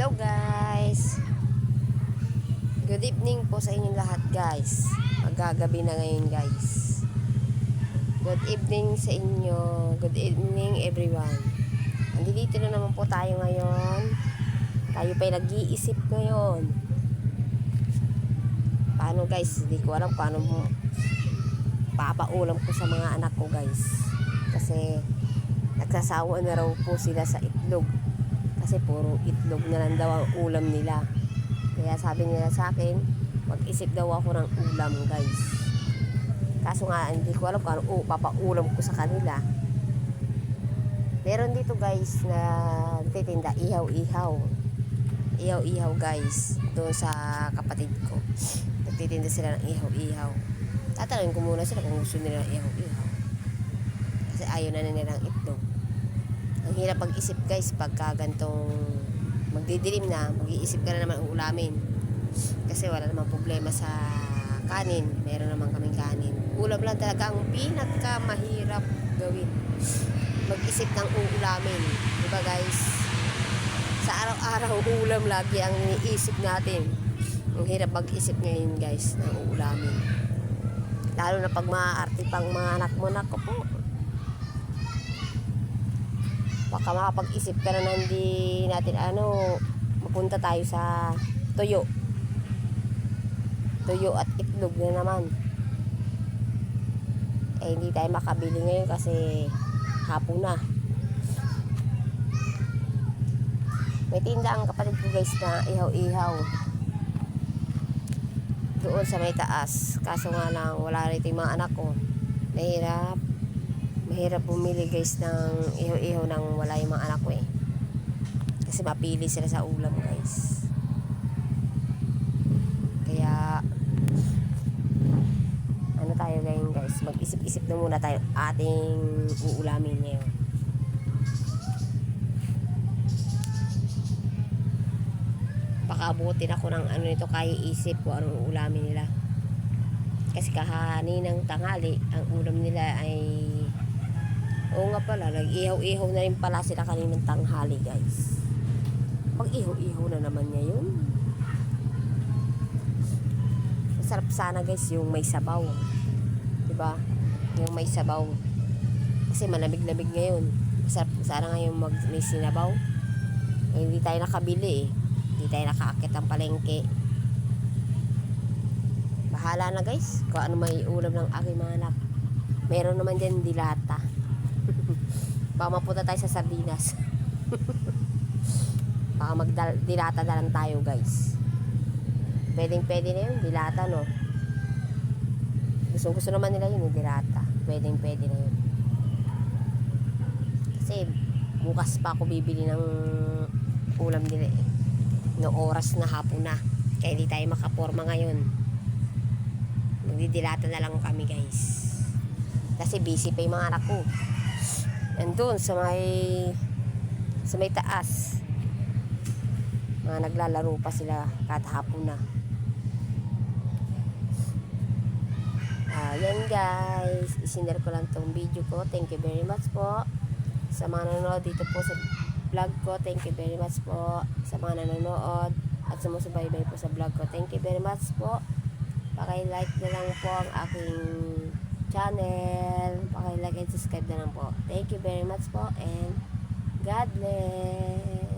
Hello guys! Good evening po sa inyong lahat guys. Magagabi na ngayon guys. Good evening sa inyo. Good evening everyone. Andito na naman po tayo ngayon. Tayo pa'y nag-iisip ngayon. Paano guys? Hindi ko alam paano mo papaulam ko sa mga anak ko guys. Kasi nagsasawa na raw po sila sa itlog. Kasi puro itlog na lang daw ang ulam nila. Kaya sabi nila sa akin, mag-isip daw ako ng ulam guys. Kaso nga, hindi ko alam kung ano oh, papaulam ko sa kanila. Meron dito guys na nagtitinda ihaw-ihaw. Ihaw-ihaw guys. Doon sa kapatid ko. Nagtitinda sila ng ihaw-ihaw. Tatanungin ko muna sila kung gusto nila ng ihaw-ihaw. Kasi ayaw na nila ng itlog. Ang hirap mag-isip guys pagka gantong magdidilim na, mag-iisip ka na naman ang ulamin. Kasi wala namang problema sa kanin. Meron naman kaming kanin. Ulam lang talaga ang pinaka mahirap gawin. Mag-isip ng uulamin. Diba guys? Sa araw-araw, ulam lagi ang iniisip natin. Ang hirap mag-isip ngayon guys ng uulamin. Lalo na pag maaarte pang mga anak mo, nako po, baka makapag-isip ka na hindi natin ano mapunta tayo sa tuyo. Tuyo at itlog na naman. Eh hindi tayo makabili ngayon kasi hapon na. May tinda kapatid ko guys na ihaw-ihaw. Doon sa may taas. Kaso nga lang wala rito yung mga anak ko. Mahirap mahirap bumili guys ng ihaw-ihaw ng wala yung mga anak ko eh. Kasi mapili sila sa ulam guys. Kaya ano tayo ngayon guys, mag-isip-isip na muna tayo ating uulamin ngayon. Baka abutin ako ng ano nito kaya isip ko anong uulamin nila. Kasi kahaninang tanghali, ang ulam nila ay Oo nga pala, nag-ihaw-ihaw na rin pala sila kaninang tanghali, guys. Pag-ihaw-ihaw na naman ngayon. Masarap sana, guys, yung may sabaw. 'Di ba? Yung may sabaw. Kasi malamig-lamig ngayon. Masarap sana ngayon mag may sinabaw. Eh, hindi tayo nakabili eh. Hindi tayo nakaakit ang palengke. Bahala na guys, kung ano may ulam ng aking mga. Meron naman din dilata. Baka mapunta tayo sa sardinas. Baka magdilata na lang tayo, guys. Pwedeng pwede na yun, dilata, no? Gusto gusto naman nila yun, yung dilata. Pwedeng pwede na yun. Kasi bukas pa ako bibili ng ulam nila eh. No oras na hapon na. Kaya hindi tayo makaporma ngayon. Magdidilata na lang kami, guys. Kasi busy pa yung mga anak ko. Nandun sa may sa may taas. Mga naglalaro pa sila kahit hapon na. Ayan guys, isinare ko lang tong video ko. Thank you very much po. Sa mga nanonood dito po sa vlog ko, thank you very much po. Sa mga nanonood at sumusubaybay po sa vlog ko, thank you very much po. Paki-like na lang po ang aking channel. Paki-like and subscribe na lang po. Thank you very much po and God bless.